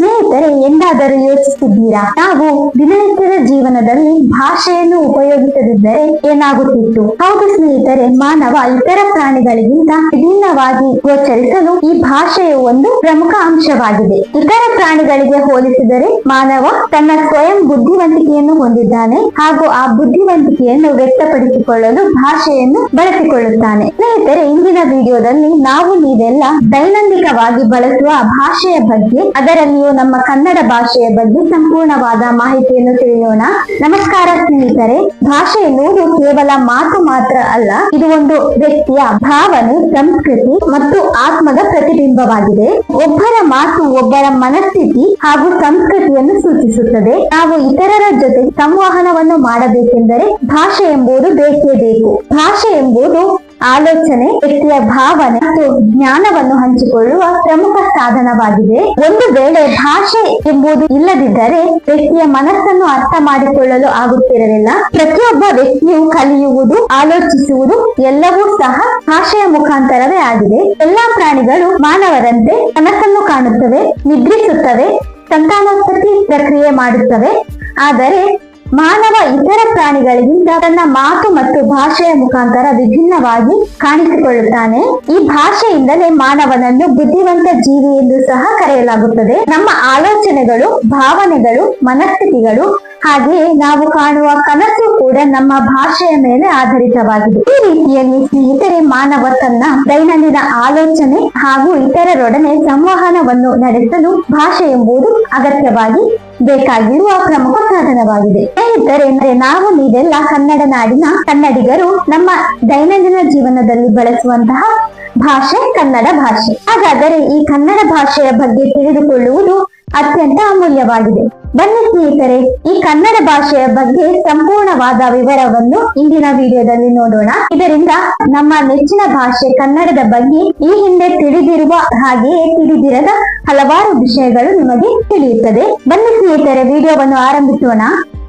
ಸ್ನೇಹಿತರೆ, ಎಂದಾದರೂ ಯೋಚಿಸಿದ್ದೀರಾ ನಾವು ದಿನನಿತ್ಯದ ಜೀವನದಲ್ಲಿ ಭಾಷೆಯನ್ನು ಉಪಯೋಗಿಸದಿದ್ದರೆ ಏನಾಗುತ್ತಿತ್ತು? ಹೌದು ಸ್ನೇಹಿತರೆ, ಮಾನವ ಇತರ ಪ್ರಾಣಿಗಳಿಗಿಂತ ವಿಭಿನ್ನವಾಗಿ ಗೋಚರಿಸಲು ಈ ಭಾಷೆಯು ಒಂದು ಪ್ರಮುಖ ಅಂಶವಾಗಿದೆ. ಇತರ ಪ್ರಾಣಿಗಳಿಗೆ ಹೋಲಿಸಿದರೆ ಮಾನವ ತನ್ನ ಸ್ವಯಂ ಬುದ್ಧಿವಂತಿಕೆಯನ್ನು ಹೊಂದಿದ್ದಾನೆ ಹಾಗೂ ಆ ಬುದ್ಧಿವಂತಿಕೆಯನ್ನು ವ್ಯಕ್ತಪಡಿಸಿಕೊಳ್ಳಲು ಭಾಷೆಯನ್ನು ಬಳಸಿಕೊಳ್ಳುತ್ತಾನೆ. ಸ್ನೇಹಿತರೆ, ಇಂದಿನ ವಿಡಿಯೋದಲ್ಲಿ ನಾವು ನೀವೆಲ್ಲ ದೈನಂದಿಕವಾಗಿ ಬಳಸುವ ಭಾಷೆಯ ಬಗ್ಗೆ ನಮ್ಮ ಕನ್ನಡ ಭಾಷೆಯ ಬಗ್ಗೆ ಸಂಪೂರ್ಣವಾದ ಮಾಹಿತಿಯನ್ನು ತಿಳಿಯೋಣ. ನಮಸ್ಕಾರ ಸ್ನೇಹಿತರೆ, ಭಾಷೆ ಎನ್ನುವುದು ಕೇವಲ ಮಾತು ಮಾತ್ರ ಅಲ್ಲ, ಇದು ಒಂದು ವ್ಯಕ್ತಿಯ ಭಾವನೆ, ಸಂಸ್ಕೃತಿ ಮತ್ತು ಆತ್ಮದ ಪ್ರತಿಬಿಂಬವಾಗಿದೆ. ಒಬ್ಬರ ಮಾತು ಒಬ್ಬರ ಮನಸ್ಥಿತಿ ಹಾಗೂ ಸಂಸ್ಕೃತಿಯನ್ನು ಸೂಚಿಸುತ್ತದೆ. ನಾವು ಇತರರ ಜೊತೆ ಸಂವಹನವನ್ನು ಮಾಡಬೇಕೆಂದರೆ ಭಾಷೆ ಎಂಬುದು ಬೇಕೇ ಬೇಕು. ಭಾಷೆ ಎಂಬುದು ಆಲೋಚನೆ, ವ್ಯಕ್ತಿಯ ಭಾವನೆ ಮತ್ತು ಜ್ಞಾನವನ್ನು ಹಂಚಿಕೊಳ್ಳುವ ಪ್ರಮುಖ ಸಾಧನವಾಗಿದೆ. ಒಂದು ವೇಳೆ ಭಾಷೆ ಎಂಬುದು ಇಲ್ಲದಿದ್ದರೆ ವ್ಯಕ್ತಿಯ ಮನಸ್ಸನ್ನು ಅರ್ಥ ಮಾಡಿಕೊಳ್ಳಲು ಆಗುತ್ತಿರಲಿಲ್ಲ. ಪ್ರತಿಯೊಬ್ಬ ವ್ಯಕ್ತಿಯು ಕಲಿಯುವುದು, ಆಲೋಚಿಸುವುದು ಎಲ್ಲವೂ ಸಹ ಭಾಷೆಯ ಮುಖಾಂತರವೇ ಆಗಿದೆ. ಎಲ್ಲಾ ಪ್ರಾಣಿಗಳು ಮಾನವರಂತೆ ಕನಸನ್ನು ಕಾಣುತ್ತವೆ, ನಿದ್ರಿಸುತ್ತವೆ, ಸಂತಾನೋತ್ಪತ್ತಿ ಪ್ರಕ್ರಿಯೆ ಮಾಡುತ್ತವೆ. ಆದರೆ ಮಾನವ ಇತರ ಪ್ರಾಣಿಗಳಿಗಿಂತ ತನ್ನ ಮಾತು ಮತ್ತು ಭಾಷೆಯ ಮುಖಾಂತರ ವಿಭಿನ್ನವಾಗಿ ಕಾಣಿಸಿಕೊಳ್ಳುತ್ತಾನೆ. ಈ ಭಾಷೆಯಿಂದಲೇ ಮಾನವನನ್ನು ಬುದ್ಧಿವಂತ ಜೀವಿ ಎಂದು ಸಹ ಕರೆಯಲಾಗುತ್ತದೆ. ನಮ್ಮ ಆಲೋಚನೆಗಳು, ಭಾವನೆಗಳು, ಮನಸ್ಥಿತಿಗಳು, ಹಾಗೆಯೇ ನಾವು ಕಾಣುವ ಕನಸು ಕೂಡ ನಮ್ಮ ಭಾಷೆಯ ಮೇಲೆ ಆಧಾರಿತವಾಗಿದೆ. ಈ ರೀತಿಯಲ್ಲಿ ಸ್ನೇಹಿತರೆ, ಮಾನವ ತನ್ನ ದೈನಂದಿನ ಆಲೋಚನೆ ಹಾಗೂ ಇತರರೊಡನೆ ಸಂವಹನವನ್ನು ನಡೆಸಲು ಭಾಷೆ ಎಂಬುದು ಅಗತ್ಯವಾಗಿ ಬೇಕಾಗಿರುವ ಪ್ರಮುಖ ಸಾಧನವಾಗಿದೆ. ಸ್ನೇಹಿತರೆ ನಾವು ನೀವೆಲ್ಲ ಕನ್ನಡ ನಾಡಿನ ಕನ್ನಡಿಗರು, ನಮ್ಮ ದೈನಂದಿನ ಜೀವನದಲ್ಲಿ ಬಳಸುವಂತಹ ಭಾಷೆ ಕನ್ನಡ ಭಾಷೆ. ಹಾಗಾದರೆ ಈ ಕನ್ನಡ ಭಾಷೆಯ ಬಗ್ಗೆ ತಿಳಿದುಕೊಳ್ಳುವುದು ಅತ್ಯಂತ ಅಮೂಲ್ಯವಾಗಿದೆ. ಬನ್ನಿ ಸ್ನೇಹಿತರೆ, ಈ ಕನ್ನಡ ಭಾಷೆಯ ಬಗ್ಗೆ ಸಂಪೂರ್ಣವಾದ ವಿವರವನ್ನು ಇಂದಿನ ವಿಡಿಯೋದಲ್ಲಿ ನೋಡೋಣ. ಇದರಿಂದ ನಮ್ಮ ನೆಚ್ಚಿನ ಭಾಷೆ ಕನ್ನಡದ ಬಗ್ಗೆ ಈ ಹಿಂದೆ ತಿಳಿದಿರುವ ಹಾಗೆಯೇ ತಿಳಿದಿರದ ಹಲವಾರು ವಿಷಯಗಳು ನಿಮಗೆ ತಿಳಿಯುತ್ತದೆ. ಬನ್ನಿ ಸ್ನೇಹಿತರೆ, ವಿಡಿಯೋವನ್ನು ಆರಂಭಿಸೋಣ.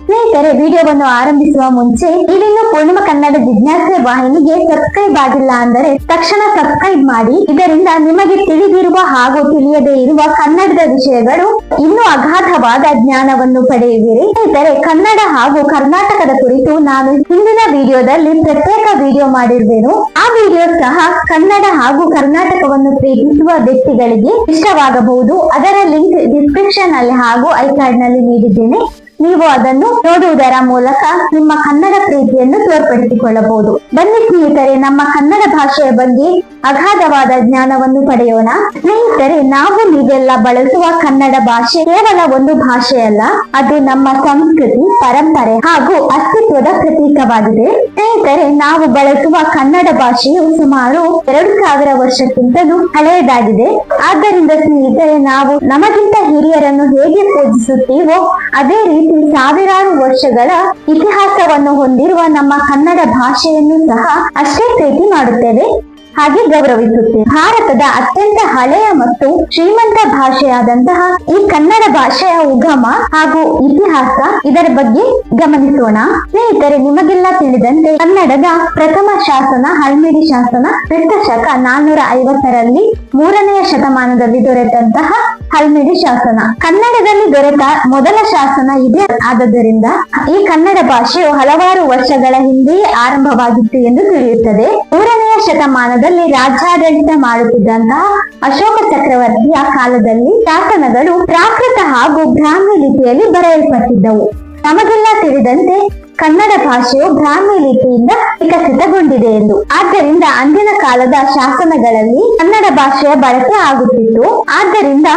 ಸ್ನೇಹಿತರೆ, ವಿಡಿಯೋವನ್ನು ಆರಂಭಿಸುವ ಮುಂಚೆ ನೀವಿನ್ನು ಪೂರ್ಣಿಮಾ ಕನ್ನಡ ಜಿಜ್ಞಾಸೆ ವಾಹಿನಿಗೆ ಸಬ್ಸ್ಕ್ರೈಬ್ ಆಗಿಲ್ಲ ಅಂದರೆ ತಕ್ಷಣ ಸಬ್ಸ್ಕ್ರೈಬ್ ಮಾಡಿ. ಇದರಿಂದ ನಿಮಗೆ ತಿಳಿದಿರುವ ಹಾಗೂ ತಿಳಿಯದೇ ಇರುವ ಕನ್ನಡದ ವಿಷಯಗಳು ಇನ್ನೂ ಅಗಾಧವಾದ ಜ್ಞಾನವನ್ನು ಪಡೆಯುವಿರಿ. ಸ್ನೇಹಿತರೆ, ಕನ್ನಡ ಹಾಗೂ ಕರ್ನಾಟಕದ ಕುರಿತು ನಾನು ಹಿಂದಿನ ವಿಡಿಯೋದಲ್ಲಿ ಪ್ರತ್ಯೇಕ ವಿಡಿಯೋ ಮಾಡಿರುವೆನು. ಆ ವಿಡಿಯೋ ಸಹ ಕನ್ನಡ ಹಾಗೂ ಕರ್ನಾಟಕವನ್ನು ಪ್ರೀತಿಸುವ ವ್ಯಕ್ತಿಗಳಿಗೆ ಇಷ್ಟವಾಗಬಹುದು. ಅದರ ಲಿಂಕ್ ಡಿಸ್ಕ್ರಿಪ್ಷನ್ ಅಲ್ಲಿ ಹಾಗೂ ಐ ಕಾರ್ಡ್ನಲ್ಲಿ ನೀಡಿದ್ದೇನೆ. ನೀವು ಅದನ್ನು ನೋಡುವುದರ ಮೂಲಕ ನಿಮ್ಮ ಕನ್ನಡ ಪ್ರೀತಿಯನ್ನು ತೋರ್ಪಡಿಸಿಕೊಳ್ಳಬಹುದು. ಬನ್ನಿ ಸ್ನೇಹಿತರೆ, ನಮ್ಮ ಕನ್ನಡ ಭಾಷೆಯ ಬಗ್ಗೆ ಅಗಾಧವಾದ ಜ್ಞಾನವನ್ನು ಪಡೆಯೋಣ. ಸ್ನೇಹಿತರೆ, ನಾವು ನೀವೆಲ್ಲ ಬಳಸುವ ಕನ್ನಡ ಭಾಷೆ ಕೇವಲ ಒಂದು ಭಾಷೆಯಲ್ಲ ಅದು ನಮ್ಮ ಸಂಸ್ಕೃತಿ, ಪರಂಪರೆ ಹಾಗೂ ಅಸ್ತಿತ್ವದ ಪ್ರತೀಕವಾಗಿದೆ. ಸ್ನೇಹಿತರೆ, ನಾವು ಬಳಸುವ ಕನ್ನಡ ಭಾಷೆಯು ಸುಮಾರು ಎರಡು ಸಾವಿರ ವರ್ಷಕ್ಕಿಂತಲೂ ಹಳೆಯದಾಗಿದೆ. ಆದ್ದರಿಂದ ಸ್ನೇಹಿತರೆ, ನಾವು ನಮಗಿಂತ ಹಿರಿಯರನ್ನು ಹೇಗೆ ಪೂಜಿಸುತ್ತೀವೋ, ಅದೇ ರೀತಿ ಸಾವಿರಾರು ವರ್ಷಗಳ ಇತಿಹಾಸವನ್ನು ಹೊಂದಿರುವ ನಮ್ಮ ಕನ್ನಡ ಭಾಷೆಯನ್ನು ಸಹ ಅಷ್ಟೇ ಪ್ರೀತಿ ಮಾಡುತ್ತೇವೆ. ಹಾಗೆ ಗೌರವಿಸುತ್ತೆ ಭಾರತದ ಅತ್ಯಂತ ಹಳೆಯ ಮತ್ತು ಶ್ರೀಮಂತ ಭಾಷೆಯಾದಂತಹ ಈ ಕನ್ನಡ ಭಾಷೆಯ ಉಗಮ ಹಾಗೂ ಇತಿಹಾಸ ಇದರ ಬಗ್ಗೆ ಗಮನಿಸೋಣ. ಸ್ನೇಹಿತರೆ, ನಿಮಗೆಲ್ಲ ತಿಳಿದಂತೆ ಕನ್ನಡದ ಪ್ರಥಮ ಶಾಸನ, ಹಲ್ಮಿಡಿ ಶಾಸನ, ಕ್ರಿಸ್ತಶಕ ನಾನ್ನೂರ ಐವತ್ತರಲ್ಲಿ ಮೂರನೆಯ ಶತಮಾನದಲ್ಲಿ ದೊರೆತಂತಹ ಹಲ್ಮಿಡಿ ಶಾಸನ. ಕನ್ನಡದಲ್ಲಿ ದೊರೆತ ಮೊದಲ ಶಾಸನ ಇದೆ. ಆದ್ದರಿಂದ ಈ ಕನ್ನಡ ಭಾಷೆಯು ಹಲವಾರು ವರ್ಷಗಳ ಹಿಂದೆಯೇ ಆರಂಭವಾಗಿತ್ತು ಎಂದು ತಿಳಿಯುತ್ತದೆ. ಶತಮಾನದಲ್ಲಿ ರಾಜ್ಯಾಡಳಿತ ಮಾಡುತ್ತಿದ್ದಂತಹ ಅಶೋಕ ಚಕ್ರವರ್ತಿಯ ಕಾಲದಲ್ಲಿ ಶಾಸನಗಳು ಪ್ರಾಕೃತ ಹಾಗೂ ಬ್ರಾಹ್ಮಿ ಲಿಪಿಯಲ್ಲಿ ಬರೆಯಲ್ಪಟ್ಟಿದ್ದವು. ನಮಗೆಲ್ಲ ತಿಳಿದಂತೆ ಕನ್ನಡ ಭಾಷೆಯು ಬ್ರಾಹ್ಮಿ ಲಿಪಿಯಿಂದ ವಿಕಸಿತಗೊಂಡಿದೆ ಎಂದು. ಆದ್ದರಿಂದ ಅಂದಿನ ಕಾಲದ ಶಾಸನಗಳಲ್ಲಿ ಕನ್ನಡ ಭಾಷೆಯ ಬಳಕೆ ಆಗುತ್ತಿತ್ತು. ಆದ್ದರಿಂದ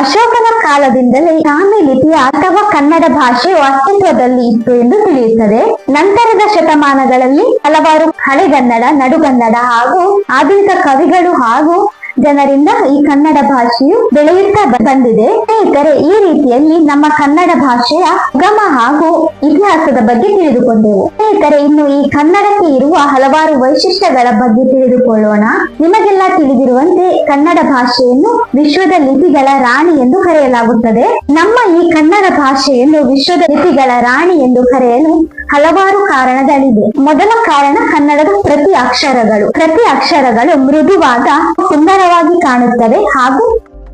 ಅಶೋಕನ ಕಾಲದಿಂದಲೇ ಬ್ರಾಹ್ಮಿ ಲಿಪಿಯ ಅಥವಾ ಕನ್ನಡ ಭಾಷೆಯು ಅಸ್ತಿತ್ವದಲ್ಲಿ ಇತ್ತು ಎಂದು ತಿಳಿಯುತ್ತದೆ. ನಂತರದ ಶತಮಾನಗಳಲ್ಲಿ ಹಲವಾರು ಹಳೆಗನ್ನಡ, ನಡುಗನ್ನಡ ಹಾಗೂ ಆಧುನಿಕ ಕವಿಗಳು ಹಾಗೂ ಜನರಿಂದ ಈ ಕನ್ನಡ ಭಾಷೆಯು ಬೆಳೆಯುತ್ತಾ ಬಂದಿದೆ. ಸ್ನೇಹಿತರೆ, ಈ ರೀತಿಯಲ್ಲಿ ನಮ್ಮ ಕನ್ನಡ ಭಾಷೆಯ ಗಮ ಹಾಗೂ ಇತಿಹಾಸದ ಬಗ್ಗೆ ತಿಳಿದುಕೊಂಡೆವು. ಸ್ನೇಹಿತರೆ, ಇನ್ನು ಈ ಕನ್ನಡಕ್ಕೆ ಇರುವ ಹಲವಾರು ವೈಶಿಷ್ಟ್ಯಗಳ ಬಗ್ಗೆ ತಿಳಿದುಕೊಳ್ಳೋಣ. ನಿಮಗೆಲ್ಲ ತಿಳಿದಿರುವಂತೆ ಕನ್ನಡ ಭಾಷೆಯನ್ನು ವಿಶ್ವದ ಲಿಪಿಗಳ ರಾಣಿ ಎಂದು ಕರೆಯಲಾಗುತ್ತದೆ. ನಮ್ಮ ಈ ಕನ್ನಡ ಭಾಷೆಯನ್ನು ವಿಶ್ವದ ಲಿಪಿಗಳ ರಾಣಿ ಎಂದು ಕರೆಯಲು ಹಲವಾರು ಕಾರಣಗಳಿವೆ. ಮೊದಲ ಕಾರಣ ಕನ್ನಡದ ಪ್ರತಿ ಅಕ್ಷರಗಳು. ಪ್ರತಿ ಅಕ್ಷರಗಳು ಮೃದುವಾದ ಸುಂದರವಾಗಿ ಕಾಣುತ್ತವೆ ಹಾಗೂ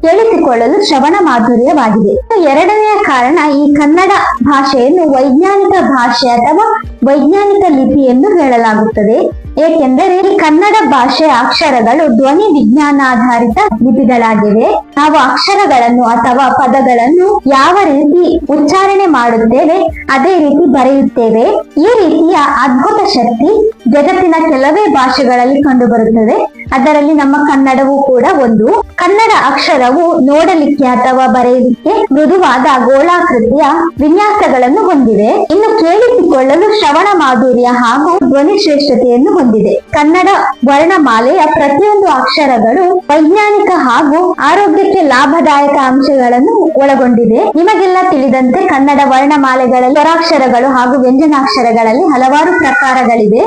ಕೇಳಿಸಿಕೊಳ್ಳಲು ಶ್ರವಣ ಮಾಧುರ್ಯವಾಗಿದೆ. ಎರಡನೆಯ ಕಾರಣ ಈ ಕನ್ನಡ ಭಾಷೆಯನ್ನು ವೈಜ್ಞಾನಿಕ ಭಾಷೆ ಅಥವಾ ವೈಜ್ಞಾನಿಕ ಲಿಪಿ ಎಂದು ಹೇಳಲಾಗುತ್ತದೆ. ಏಕೆಂದರೆ ಕನ್ನಡ ಭಾಷೆಯ ಅಕ್ಷರಗಳು ಧ್ವನಿ ವಿಜ್ಞಾನಾಧಾರಿತ ಲಿಪಿಗಳಾಗಿವೆ. ನಾವು ಅಕ್ಷರಗಳನ್ನು ಅಥವಾ ಪದಗಳನ್ನು ಯಾವ ರೀತಿ ಉಚ್ಚಾರಣೆ ಮಾಡುತ್ತೇವೆ, ಅದೇ ರೀತಿ ಬರೆಯುತ್ತೇವೆ. ಈ ರೀತಿಯ ಅದ್ಭುತ ಶಕ್ತಿ ಜಗತ್ತಿನ ಕೆಲವೇ ಭಾಷೆಗಳಲ್ಲಿ ಕಂಡುಬರುತ್ತದೆ. ಅದರಲ್ಲಿ ನಮ್ಮ ಕನ್ನಡವೂ ಕೂಡ ಒಂದು. ಕನ್ನಡ ಅಕ್ಷರವು ನೋಡಲಿಕ್ಕೆ ಅಥವಾ ಬರೆಯಲಿಕ್ಕೆ ಮೃದುವಾದ ಗೋಳಾಕೃತಿಯ ವಿನ್ಯಾಸಗಳನ್ನು ಹೊಂದಿವೆ. ಇನ್ನು ಕೇಳಿಸಿಕೊಳ್ಳಲು ಶ್ರವಣ ಮಾಧುರ್ಯ ಹಾಗೂ ಧ್ವನಿ ಶ್ರೇಷ್ಠತೆಯನ್ನು ಹೊಂದಿದೆ ಕನ್ನಡ ವರ್ಣಮಾಲೆಯ ಪ್ರತಿಯೊಂದು ಅಕ್ಷರಗಳು ವೈಜ್ಞಾನಿಕ ಹಾಗೂ ಆರೋಗ್ಯಕ್ಕೆ ಲಾಭದಾಯಕ ಅಂಶಗಳನ್ನು ಒಳಗೊಂಡಿದೆ. ನಿಮಗೆಲ್ಲ ತಿಳಿದಂತೆ ಕನ್ನಡ ವರ್ಣಮಾಲೆಗಳಲ್ಲಿ ಸ್ವರಾಕ್ಷರಗಳು ಹಾಗೂ ವ್ಯಂಜನಾಕ್ಷರಗಳಲ್ಲಿ ಹಲವಾರು ಪ್ರಕಾರಗಳಿವೆ.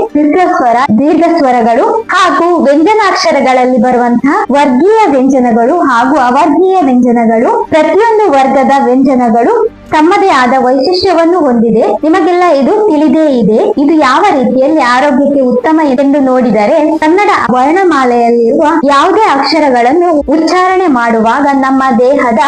ಸ್ವರ ದೀರ್ಘ ಸ್ವರಗಳು ಹಾಗೂ ವ್ಯಂಜನಾಕ್ಷರಗಳಲ್ಲಿ ಬರುವಂತಹ ವರ್ಗೀಯ ವ್ಯಂಜನಗಳು ಹಾಗೂ ಅವರ್ಗೀಯ ವ್ಯಂಜನಗಳು ಪ್ರತಿಯೊಂದು ವರ್ಗದ ವ್ಯಂಜನಗಳು ತಮ್ಮದೇ ಆದ ವೈಶಿಷ್ಟ್ಯವನ್ನು ಹೊಂದಿದೆ. ನಿಮಗೆಲ್ಲ ಇದು ತಿಳಿದೇ ಇದೆ. ಇದು ಯಾವ ರೀತಿಯಲ್ಲಿ ಆರೋಗ್ಯಕ್ಕೆ ಉತ್ತಮ ಎಂದು ನೋಡಿದರೆ, ಕನ್ನಡ ವರ್ಣಮಾಲೆಯಲ್ಲಿರುವ ಯಾವುದೇ ಅಕ್ಷರಗಳನ್ನು ಉಚ್ಚಾರಣೆ ಮಾಡುವಾಗ ನಮ್ಮ ದೇಹದ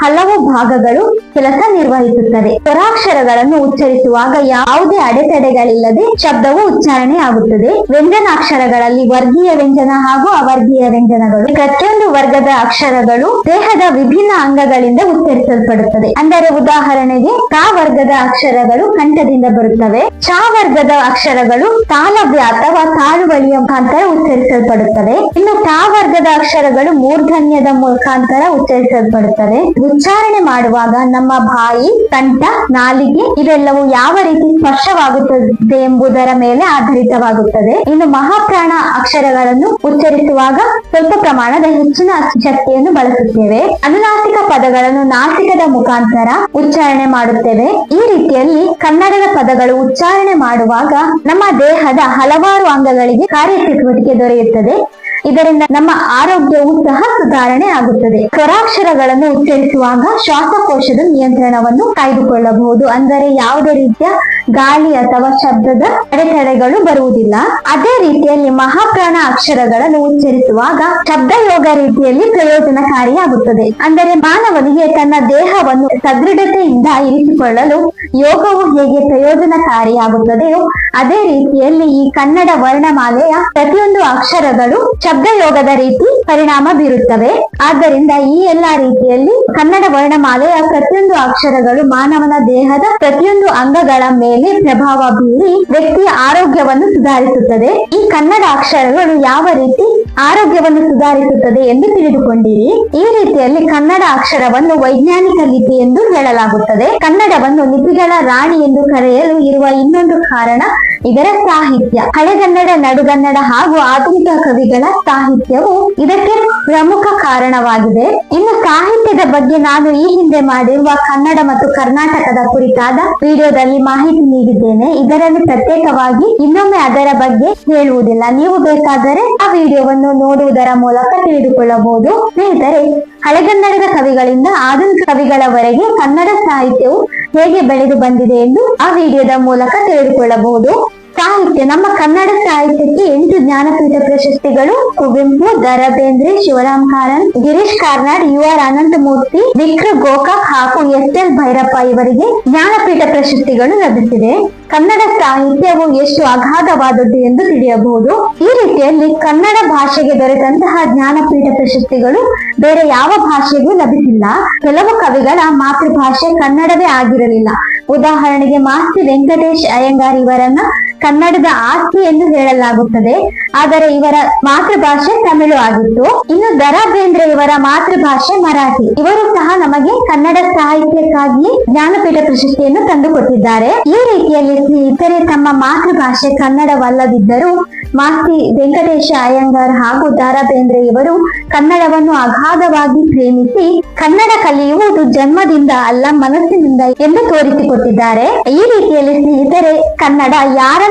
ಹಲವು ಭಾಗಗಳು ಕೆಲಸ ನಿರ್ವಹಿಸುತ್ತದೆ ಸ್ವರಾಕ್ಷರಗಳನ್ನು ಉಚ್ಚರಿಸುವಾಗ ಯಾವುದೇ ಅಡೆತಡೆಗಳಿಲ್ಲದೆ ಶಬ್ದವು ಉಚ್ಚಾರಣೆ ಆಗುತ್ತದೆ. ವ್ಯಂಜನಾಕ್ಷರಗಳಲ್ಲಿ ವರ್ಗೀಯ ವ್ಯಂಜನ ಹಾಗೂ ಅವರ್ಗೀಯ ವ್ಯಂಜನಗಳು ಪ್ರತಿಯೊಂದು ವರ್ಗದ ಅಕ್ಷರಗಳು ದೇಹದ ವಿಭಿನ್ನ ಅಂಗಗಳಿಂದ ಉಚ್ಚರಿಸಲ್ಪಡುತ್ತದೆ ಅಂದರೆ ಉದಾಹರಣೆಗೆ ಕ ವರ್ಗದ ಅಕ್ಷರಗಳು ಕಂಠದಿಂದ ಬರುತ್ತವೆ. ಚ ವರ್ಗದ ಅಕ್ಷರಗಳು ತಾಲವ್ಯ ಅಥವಾ ತಾಳುವಳಿಯ ಮುಖಾಂತರ ಉಚ್ಚರಿಸಲ್ಪಡುತ್ತವೆ. ಇನ್ನು ಟ ವರ್ಗದ ಅಕ್ಷರಗಳು ಮೂರ್ಧನ್ಯದ ಮುಖಾಂತರ ಉಚ್ಚರಿಸಲ್ಪಡುತ್ತವೆ. ಉಚ್ಚಾರಣೆ ಮಾಡುವಾಗ ನಮ್ಮ ಬಾಯಿ, ಕಂಠ, ನಾಲಿಗೆ ಇವೆಲ್ಲವೂ ಯಾವ ರೀತಿ ಸ್ಪರ್ಶವಾಗುತ್ತದೆ ಎಂಬುದರ ಮೇಲೆ ಆಧಾರಿತವಾಗುತ್ತದೆ. ಇನ್ನು ಮಹಾಪ್ರಾಣ ಅಕ್ಷರಗಳನ್ನು ಉಚ್ಚರಿಸುವಾಗ ಸ್ವಲ್ಪ ಪ್ರಮಾಣದ ಹೆಚ್ಚಿನ ಶಕ್ತಿಯನ್ನು ಬಳಸುತ್ತೇವೆ. ಅನುನಾಸಿಕ ಪದಗಳನ್ನು ನಾಸಿಕದ ಮುಖಾಂತರ ಉಚ್ಚಾರಣೆ ಮಾಡುತ್ತೇವೆ. ಈ ರೀತಿಯಲ್ಲಿ ಕನ್ನಡದ ಪದಗಳು ಉಚ್ಚಾರಣೆ ಮಾಡುವಾಗ ನಮ್ಮ ದೇಹದ ಹಲವಾರು ಅಂಗಗಳಿಗೆ ಕಾರ್ಯಚಟುವಟಿಕೆ ದೊರೆಯುತ್ತದೆ. ಇದರಿಂದ ನಮ್ಮ ಆರೋಗ್ಯವು ಸಹ ಸುಧಾರಣೆ ಆಗುತ್ತದೆ. ಸ್ವರಾಕ್ಷರಗಳನ್ನು ಉಚ್ಚರಿಸುವಾಗ ಶ್ವಾಸಕೋಶದ ನಿಯಂತ್ರಣವನ್ನು ಕಾಯ್ದುಕೊಳ್ಳಬಹುದು. ಅಂದರೆ ಯಾವುದೇ ರೀತಿಯ ಗಾಳಿ ಅಥವಾ ಶಬ್ದದ ಅಡೆತಡೆಗಳು ಬರುವುದಿಲ್ಲ. ಅದೇ ರೀತಿಯಲ್ಲಿ ಮಹಾಪ್ರಾಣ ಅಕ್ಷರಗಳನ್ನು ಉಚ್ಚರಿಸುವಾಗ ಶಬ್ದಯೋಗ ರೀತಿಯಲ್ಲಿ ಪ್ರಯೋಜನಕಾರಿಯಾಗುತ್ತದೆ. ಅಂದರೆ ಮಾನವನಿಗೆ ತನ್ನ ದೇಹವನ್ನು ಸದೃಢತೆಯಿಂದ ಇರಿಸಿಕೊಳ್ಳಲು ಯೋಗವು ಹೇಗೆ ಪ್ರಯೋಜನಕಾರಿಯಾಗುತ್ತದೆಯೋ, ಅದೇ ರೀತಿಯಲ್ಲಿ ಈ ಕನ್ನಡ ವರ್ಣಮಾಲೆಯ ಪ್ರತಿಯೊಂದು ಅಕ್ಷರಗಳು ಶಬ್ದಯೋಗದ ರೀತಿ ಪರಿಣಾಮ ಬೀರುತ್ತವೆ. ಆದ್ದರಿಂದ ಈ ಎಲ್ಲಾ ರೀತಿಯಲ್ಲಿ ಕನ್ನಡ ವರ್ಣಮಾಲೆಯ ಪ್ರತಿಯೊಂದು ಅಕ್ಷರಗಳು ಮಾನವನ ದೇಹದ ಪ್ರತಿಯೊಂದು ಅಂಗಗಳ ಮೇಲೆ ಪ್ರಭಾವ ಬೀರಿ ವ್ಯಕ್ತಿಯ ಆರೋಗ್ಯವನ್ನು ಸುಧಾರಿಸುತ್ತದೆ. ಈ ಕನ್ನಡ ಅಕ್ಷರಗಳು ಯಾವ ರೀತಿ ಆರೋಗ್ಯವನ್ನು ಸುಧಾರಿಸುತ್ತದೆ ಎಂದು ತಿಳಿದುಕೊಂಡಿರಿ. ಈ ರೀತಿಯಲ್ಲಿ ಕನ್ನಡ ಅಕ್ಷರವನ್ನು ವೈಜ್ಞಾನಿಕ ಲಿಪಿ ಎಂದು ಹೇಳಲಾಗುತ್ತದೆ. ಕನ್ನಡವನ್ನು ಲಿಪಿಗಳ ರಾಣಿ ಎಂದು ಕರೆಯಲು ಇರುವ ಇನ್ನೊಂದು ಕಾರಣ ಇದರ ಸಾಹಿತ್ಯ. ಹಳೆಗನ್ನಡ, ನಡುಗನ್ನಡ ಹಾಗೂ ಆಧುನಿಕ ಕವಿಗಳ ಸಾಹಿತ್ಯವು ಇದಕ್ಕೆ ಪ್ರಮುಖ ಕಾರಣವಾಗಿದೆ. ಇನ್ನು ಸಾಹಿತ್ಯದ ಬಗ್ಗೆ ನಾನು ಈ ಹಿಂದೆ ಮಾಡಿರುವ ಕನ್ನಡ ಮತ್ತು ಕರ್ನಾಟಕದ ಕುರಿತಾದ ವಿಡಿಯೋದಲ್ಲಿ ಮಾಹಿತಿ ನೀಡಿದ್ದೇನೆ. ಇದರಲ್ಲಿ ಪ್ರತ್ಯೇಕವಾಗಿ ಇನ್ನೊಮ್ಮೆ ಅದರ ಬಗ್ಗೆ ಹೇಳುವುದಿಲ್ಲ. ನೀವು ಬೇಕಾದರೆ ಆ ವಿಡಿಯೋವನ್ನು ನೋಡುವುದರ ಮೂಲಕ ತಿಳಿದುಕೊಳ್ಳಬಹುದು. ಸ್ನೇಹಿತರೆ, ಹಳೆಗನ್ನಡದ ಕವಿಗಳಿಂದ ಆಧುನಿಕ ಕವಿಗಳವರೆಗೆ ಕನ್ನಡ ಸಾಹಿತ್ಯವು ಹೇಗೆ ಬೆಳೆದು ಬಂದಿದೆ ಎಂದು ಆ ವಿಡಿಯೋದ ಮೂಲಕ ತಿಳಿದುಕೊಳ್ಳಬಹುದು. ಸಾಹಿತ್ಯ ನಮ್ಮ ಕನ್ನಡ ಸಾಹಿತ್ಯಕ್ಕೆ ಎಂಟು ಜ್ಞಾನಪೀಠ ಪ್ರಶಸ್ತಿಗಳು, ಕುವೆಂಪು ದರಬೇಂದ್ರೆ ಶಿವರಾಮ್ ಕಾರಂತ್, ಗಿರೀಶ್ ಕಾರ್ನಾಡ್, ಯು ಆರ್ ಅನಂತಮೂರ್ತಿ ವಿಕ್ರ ಗೋಕಾಕ್ ಹಾಗೂ ಎಸ್ ಎಲ್ ಭೈರಪ್ಪ ಇವರಿಗೆ ಜ್ಞಾನಪೀಠ ಪ್ರಶಸ್ತಿಗಳು ಲಭಿಸಿದೆ. ಕನ್ನಡ ಸಾಹಿತ್ಯವು ಎಷ್ಟು ಅಗಾಧವಾದದ್ದು ಎಂದು ತಿಳಿಯಬಹುದು. ಈ ರೀತಿಯಲ್ಲಿ ಕನ್ನಡ ಭಾಷೆಗೆ ದೊರೆತಂತಹ ಜ್ಞಾನಪೀಠ ಪ್ರಶಸ್ತಿಗಳು ಬೇರೆ ಯಾವ ಭಾಷೆಗೂ ಲಭಿಸಿಲ್ಲ. ಕೆಲವು ಕವಿಗಳ ಮಾತೃಭಾಷೆ ಕನ್ನಡವೇ ಆಗಿರಲಿಲ್ಲ. ಉದಾಹರಣೆಗೆ ಮಾಸ್ತಿ ವೆಂಕಟೇಶ್ ಅಯ್ಯಂಗಾರ್ ಇವರನ್ನ ಕನ್ನಡದ ಆಸ್ತಿ ಎಂದು ಹೇಳಲಾಗುತ್ತದೆ. ಆದರೆ ಇವರ ಮಾತೃಭಾಷೆ ತಮಿಳು ಆಗಿತ್ತು. ಇನ್ನು ದರಾ ಬೇಂದ್ರೆ ಇವರ ಮಾತೃಭಾಷೆ ಮರಾಠಿ. ಇವರು ಸಹ ನಮಗೆ ಕನ್ನಡ ಸಾಹಿತ್ಯಕ್ಕಾಗಿ ಜ್ಞಾನಪೀಠ ಪ್ರಶಸ್ತಿಯನ್ನು ತಂದುಕೊಟ್ಟಿದ್ದಾರೆ. ಈ ರೀತಿಯಲ್ಲಿ ಇತರೆ ತಮ್ಮ ಮಾತೃಭಾಷೆ ಕನ್ನಡವಲ್ಲದಿದ್ದರೂ ಮಾಸ್ತಿ ವೆಂಕಟೇಶ ಅಯ್ಯಂಗಾರ್ ಹಾಗೂ ದಾರಾ ಬೇಂದ್ರೆ ಇವರು ಕನ್ನಡವನ್ನು ಅಗಾಧವಾಗಿ ಪ್ರೇಮಿಸಿ ಕನ್ನಡ ಕಲಿಯುವುದು ಜನ್ಮದಿಂದ ಅಲ್ಲ ಮನಸ್ಸಿನಿಂದ ಎಂದು ತೋರಿಸಿಕೊಟ್ಟಿದ್ದಾರೆ. ಈ ರೀತಿಯಲ್ಲಿ ಸ್ನೇಹಿತರೆ ಕನ್ನಡ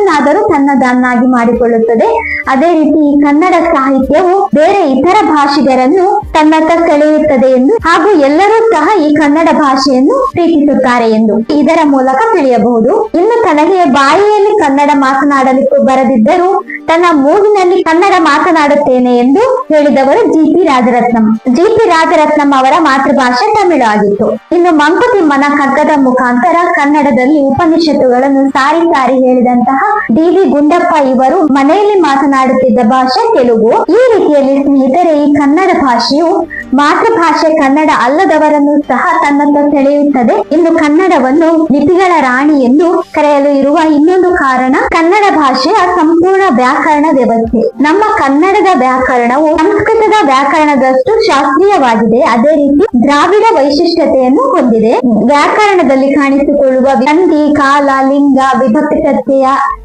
ಯಾರನ್ನಾದರೂ ತನ್ನದನ್ನಾಗಿ ಮಾಡಿಕೊಳ್ಳುತ್ತದೆ. ಅದೇ ರೀತಿ ಕನ್ನಡ ಸಾಹಿತ್ಯವು ಬೇರೆ ಇತರ ಭಾಷಿಗರನ್ನು ತನ್ನತ್ತ ಸೆಳೆಯುತ್ತದೆ ಎಂದು ಹಾಗೂ ಎಲ್ಲರೂ ಸಹ ಈ ಕನ್ನಡ ಭಾಷೆಯನ್ನು ಪ್ರೀತಿಸುತ್ತಾರೆ ಎಂದು ಇದರ ಮೂಲಕ ತಿಳಿಯಬಹುದು. ಇನ್ನು ತನಗೆ ಬಾಯಿಯಲ್ಲಿ ಕನ್ನಡ ಮಾತನಾಡಲಿಕ್ಕೆ ಬರದಿದ್ದರೂ ತನ್ನ ಮೂಗಿನಲ್ಲಿ ಕನ್ನಡ ಮಾತನಾಡುತ್ತೇನೆ ಎಂದು ಹೇಳಿದವರು G P Rajaratnam. G P Rajaratnam ಅವರ ಮಾತೃಭಾಷೆ ತಮಿಳು ಆಗಿತ್ತು. ಇನ್ನು ಮಂಕುತಿಮ್ಮನ ಕಗ್ಗದ ಮುಖಾಂತರ ಕನ್ನಡದಲ್ಲಿ ಉಪನಿಷತ್ತುಗಳನ್ನು ಸಾರಿ ಸಾರಿ ಹೇಳಿದಂತಹ ಡಿ ವಿ ಗುಂಡಪ್ಪ ಇವರು ಮನೆಯಲ್ಲಿ ಮಾತನಾಡುತ್ತಿದ್ದ ಭಾಷೆ ತೆಲುಗು. ಈ ರೀತಿಯಲ್ಲಿ ಸ್ನೇಹಿತರೆ, ಈ ಕನ್ನಡ ಭಾಷೆಯು ಮಾತೃಭಾಷೆ ಕನ್ನಡ ಅಲ್ಲದವರನ್ನು ಸಹ ತನ್ನತ್ತ ಸೆಳೆಯುತ್ತದೆ. ಇನ್ನು ಕನ್ನಡವನ್ನು ಲಿಪಿಗಳ ರಾಣಿ ಎಂದು ಕರೆಯಲು ಇರುವ ಇನ್ನೊಂದು ಕಾರಣ ಕನ್ನಡ ಭಾಷೆಯ ಸಂಪೂರ್ಣ ವ್ಯಾಕರಣ ವ್ಯವಸ್ಥೆ. ನಮ್ಮ ಕನ್ನಡದ ವ್ಯಾಕರಣವು ಸಂಸ್ಕೃತದ ವ್ಯಾಕರಣದಷ್ಟು ಶಾಸ್ತ್ರೀಯವಾಗಿದೆ. ಅದೇ ರೀತಿ ದ್ರಾವಿಡ ವೈಶಿಷ್ಟ್ಯತೆಯನ್ನು ಹೊಂದಿದೆ. ವ್ಯಾಕರಣದಲ್ಲಿ ಕಾಣಿಸಿಕೊಳ್ಳುವ ಸಂಧಿ ಕಾಲ, ಲಿಂಗ ವಿಭಕ್ತಿ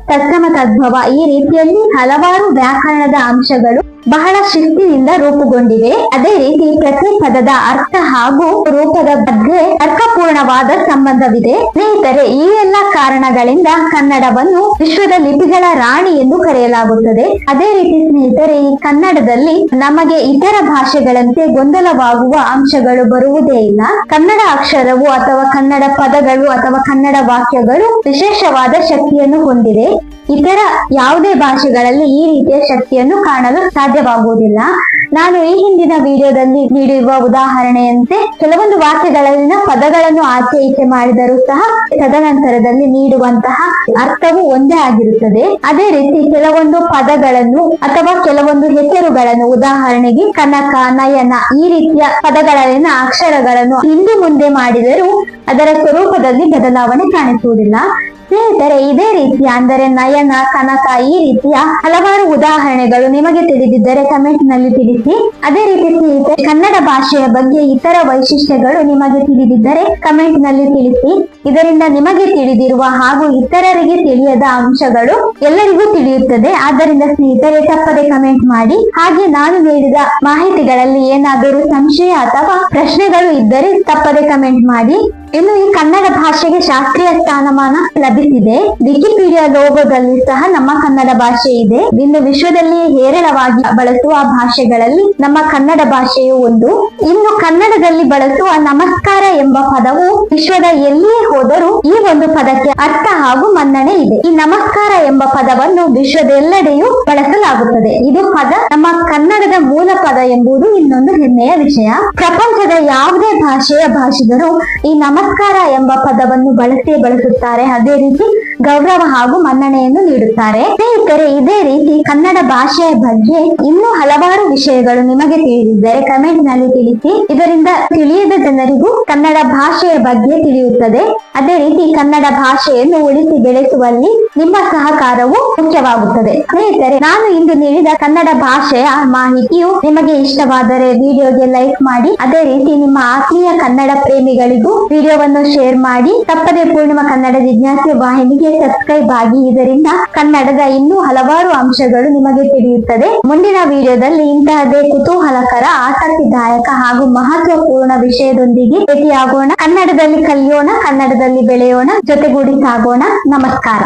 ತತ್ಸಮ ತದ್ಭವ ಈ ರೀತಿಯಲ್ಲಿ ಹಲವಾರು ವ್ಯಾಕರಣದ ಅಂಶಗಳು ಬಹಳ ಶಿಸ್ತಿನಿಂದ ರೂಪುಗೊಂಡಿವೆ. ಅದೇ ರೀತಿ ಪ್ರತಿ ಪದದ ಅರ್ಥ ಹಾಗೂ ರೂಪದ ಬಗ್ಗೆ ಅರ್ಥಪೂರ್ಣವಾದ ಸಂಬಂಧವಿದೆ. ಸ್ನೇಹಿತರೆ, ಈ ಎಲ್ಲ ಕಾರಣಗಳಿಂದ ಕನ್ನಡವನ್ನು ವಿಶ್ವದ ಲಿಪಿಗಳ ರಾಣಿ ಎಂದು ಕರೆಯಲಾಗುತ್ತದೆ. ಅದೇ ರೀತಿ ಸ್ನೇಹಿತರೆ, ಈ ಕನ್ನಡದಲ್ಲಿ ನಮಗೆ ಇತರ ಭಾಷೆಗಳಂತೆ ಗೊಂದಲವಾಗುವ ಅಂಶಗಳು ಬರುವುದೇ ಇಲ್ಲ. ಕನ್ನಡ ಅಕ್ಷರವು ಅಥವಾ ಕನ್ನಡ ಪದಗಳು ಅಥವಾ ಕನ್ನಡ ವಾಕ್ಯಗಳು ವಿಶೇಷವಾದ ಶಕ್ತಿಯನ್ನು ಹೊಂದಿವೆ. ಇತರ ಯಾವುದೇ ಭಾಷೆಗಳಲ್ಲಿ ಈ ರೀತಿಯ ಶಕ್ತಿಯನ್ನು ಕಾಣಲು ಸಾಧ್ಯವಾಗುವುದಿಲ್ಲ. ನಾನು ಈ ಹಿಂದಿನ ವಿಡಿಯೋದಲ್ಲಿ ನೀಡಿರುವ ಉದಾಹರಣೆಯಂತೆ ಕೆಲವೊಂದು ವಾಕ್ಯಗಳಲ್ಲಿನ ಪದಗಳನ್ನು ಆಚೆ ಈಚೆ ಮಾಡಿದರೂ ಸಹ ತದನಂತರದಲ್ಲಿ ನೀಡುವಂತಹ ಅರ್ಥವು ಒಂದೇ ಆಗಿರುತ್ತದೆ. ಅದೇ ರೀತಿ ಕೆಲವೊಂದು ಪದಗಳನ್ನು ಅಥವಾ ಕೆಲವೊಂದು ಹೆಸರುಗಳನ್ನು ಉದಾಹರಣೆಗೆ ಕನಕ ನಯನ ಈ ರೀತಿಯ ಪದಗಳಲ್ಲಿನ ಅಕ್ಷರಗಳನ್ನು ಹಿಂದೆ ಮುಂದೆ ಮಾಡಿದರೂ ಅದರ ಸ್ವರೂಪದಲ್ಲಿ ಬದಲಾವಣೆ ಕಾಣಿಸುವುದಿಲ್ಲ. ಸ್ನೇಹಿತರೆ, ಇದೇ ರೀತಿಯ ಅಂದರೆ ನಯನ, ಕನಕ ಈ ರೀತಿಯ ಹಲವಾರು ಉದಾಹರಣೆಗಳು ನಿಮಗೆ ತಿಳಿದಿದ್ದರೆ ಕಮೆಂಟ್ನಲ್ಲಿ ತಿಳಿಸಿ. ಅದೇ ರೀತಿ ಸ್ನೇಹಿತರೆ, ಕನ್ನಡ ಭಾಷೆಯ ಬಗ್ಗೆ ಇತರ ವೈಶಿಷ್ಟ್ಯಗಳು ನಿಮಗೆ ತಿಳಿದಿದ್ದರೆ ಕಮೆಂಟ್ನಲ್ಲಿ ತಿಳಿಸಿ. ಇದರಿಂದ ನಿಮಗೆ ತಿಳಿದಿರುವ ಹಾಗೂ ಇತರರಿಗೆ ತಿಳಿಯದ ಅಂಶಗಳು ಎಲ್ಲರಿಗೂ ತಿಳಿಯುತ್ತದೆ. ಆದ್ದರಿಂದ ಸ್ನೇಹಿತರೆ, ತಪ್ಪದೆ ಕಮೆಂಟ್ ಮಾಡಿ. ಹಾಗೆ ನಾನು ನೀಡಿದ ಮಾಹಿತಿಗಳಲ್ಲಿ ಏನಾದರೂ ಸಂಶಯ ಅಥವಾ ಪ್ರಶ್ನೆಗಳು ಇದ್ದರೆ ತಪ್ಪದೆ ಕಮೆಂಟ್ ಮಾಡಿ. ಇನ್ನು ಈ ಕನ್ನಡ ಭಾಷೆಗೆ ಶಾಸ್ತ್ರೀಯ ಸ್ಥಾನಮಾನ ಲಭಿಸಿದೆ. ವಿಕಿಪೀಡಿಯಾ ಲೋಗೋದಲ್ಲಿ ಸಹ ನಮ್ಮ ಕನ್ನಡ ಭಾಷೆ ಇದೆ. ಇನ್ನು ವಿಶ್ವದಲ್ಲಿ ಹೇರಳವಾಗಿ ಬಳಸುವ ಭಾಷೆಗಳಲ್ಲಿ ನಮ್ಮ ಕನ್ನಡ ಭಾಷೆಯು ಒಂದು. ಇನ್ನು ಕನ್ನಡದಲ್ಲಿ ಬಳಸುವ ನಮಸ್ಕಾರ ಎಂಬ ಪದವು ವಿಶ್ವದ ಎಲ್ಲಿಯೇ ಹೋದರೂ ಈ ಒಂದು ಪದಕ್ಕೆ ಅರ್ಥ ಹಾಗೂ ಮನ್ನಣೆ ಇದೆ. ಈ ನಮಸ್ಕಾರ ಎಂಬ ಪದವನ್ನು ವಿಶ್ವದೆಲ್ಲೆಡೆಯೂ ಬಳಸಲಾಗುತ್ತದೆ. ಇದು ಪದ ನಮ್ಮ ಕನ್ನಡದ ಮೂಲ ಪದ ಎಂಬುದು ಇನ್ನೊಂದು ಹೆಮ್ಮೆಯ ವಿಷಯ. ಪ್ರಪಂಚದ ಯಾವುದೇ ಭಾಷೆಯ ಭಾಷಿಗರು ಈ ನಮಸ್ಕಾರ ಎಂಬ ಪದವನ್ನು ಬಳಸೇ ಬಳಸುತ್ತಾರೆ. ಅದೇ ರೀತಿ ಗೌರವ ಹಾಗೂ ಮನ್ನಣೆಯನ್ನು ನೀಡುತ್ತಾರೆ. ಸ್ನೇಹಿತರೆ, ಇದೇ ರೀತಿ ಕನ್ನಡ ಭಾಷೆಯ ಬಗ್ಗೆ ಇನ್ನೂ ಹಲವಾರು ವಿಷಯಗಳು ನಿಮಗೆ ತಿಳಿದಿದ್ದರೆ ಕಮೆಂಟ್ನಲ್ಲಿ ತಿಳಿಸಿ. ಇದರಿಂದ ತಿಳಿಯದ ಜನರಿಗೂ ಕನ್ನಡ ಭಾಷೆಯ ಬಗ್ಗೆ ತಿಳಿಯುತ್ತದೆ. ಅದೇ ರೀತಿ ಕನ್ನಡ ಭಾಷೆಯನ್ನು ಉಳಿಸಿ ಬೆಳೆಸುವಲ್ಲಿ ನಿಮ್ಮ ಸಹಕಾರವು ಮುಖ್ಯವಾಗುತ್ತದೆ. ಸ್ನೇಹಿತರೆ, ನಾನು ಇಂದು ನೀಡಿದ ಕನ್ನಡ ಭಾಷೆಯ ಮಾಹಿತಿಯು ನಿಮಗೆ ಇಷ್ಟವಾದರೆ ವಿಡಿಯೋಗೆ ಲೈಕ್ ಮಾಡಿ. ಅದೇ ರೀತಿ ನಿಮ್ಮ ಆತ್ಮೀಯ ಕನ್ನಡ ಪ್ರೇಮಿಗಳಿಗೂ ವಿಡಿಯೋವನ್ನು ಶೇರ್ ಮಾಡಿ. ತಪ್ಪದೆ ಪೂರ್ಣಿಮಾ ಕನ್ನಡ ಜಿಜ್ಞಾಸೆ ವಾಹಿನಿಗೆ ಸಬ್ಸ್ಕ್ರೈಬ್ ಆಗಿ ಇದರಿಂದ ಕನ್ನಡದ ಇನ್ನೂ ಹಲವಾರು ಅಂಶಗಳು ನಿಮಗೆ ತಿಳಿಯುತ್ತದೆ. ಮುಂದಿನ ವಿಡಿಯೋದಲ್ಲಿ ಇಂತಹದೇ ಕುತೂಹಲಕರ, ಆಸಕ್ತಿದಾಯಕ ಹಾಗೂ ಮಹತ್ವಪೂರ್ಣ ವಿಷಯದೊಂದಿಗೆ ಭೇಟಿಯಾಗೋಣ. ಕನ್ನಡದಲ್ಲಿ ಕಲಿಯೋಣ, ಕನ್ನಡದಲ್ಲಿ ಬೆಳೆಯೋಣ, ಜೊತೆಗೂಡಿ ಸಾಗೋಣ. ನಮಸ್ಕಾರ.